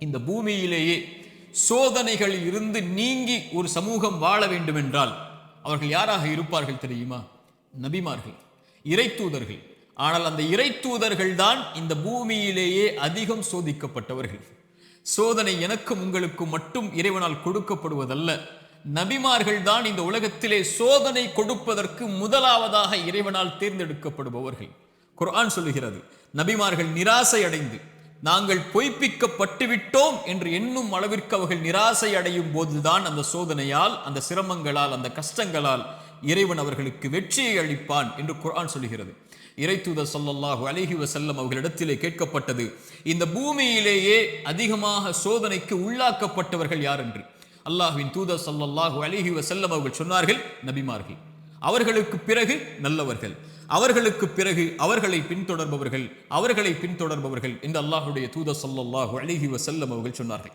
இந்த பூமியிலேயே சோதனைகளில் இருந்து நீங்கி ஒரு சமூகம் வாழ வேண்டுமென்றால் அவர்கள் யாராக இருப்பார்கள் தெரியுமா? நபிமார்கள் இறைத்தூதர்கள் ஆனால் அந்த இறைத்தூதர்கள் தான் இந்த பூமியிலேயே அதிகம் சோதிக்கப்பட்டவர்கள். சோதனை எனக்கும் உங்களுக்கும் மட்டும் இறைவனால் கொடுக்கப்படுவதல்ல. நபிமார்கள் தான் இந்த உலகத்திலே சோதனை கொடுப்பதற்கு முதலாவதாக இறைவனால் தேர்ந்தெடுக்கப்படுபவர்கள். குர்ஆன் சொல்லுகிறது நபிமார்கள் நிராசை அடைந்து நாங்கள் பொய்ப்பிக்கப்பட்டு விட்டோம் என்று எண்ணும் அளவிற்கு அவர்கள் நிராசை அடையும் போதுதான் அந்த சோதனையால் அந்த சிரமங்களால் அந்த கஷ்டங்களால் இறைவன் அவர்களுக்கு வெற்றியை அளிப்பான் என்று குரான் சொல்கிறது இறைத்தூத சொல்லல்லாஹு அலைஹி வஸல்லம் அவர்களிடத்திலே கேட்கப்பட்டது இந்த பூமியிலேயே அதிகமாக சோதனைக்கு உள்ளாக்கப்பட்டவர்கள் யார் என்று? அல்லாஹுவின் தூத சொல்லல்லாஹு அலைஹி வஸல்லம் அவர்கள் சொன்னார்கள் நபிமார்கள். அவர்களுக்கு பிறகு நல்லவர்கள். அவர்களுக்கு பிறகு அவர்களை பின்தொடர்பவர்கள். அவர்களை பின்தொடர்பவர்கள். என்று அல்லாஹுடைய தூத ஸல்லல்லாஹு அழகி வசல்லம் அவர்கள் சொன்னார்கள்.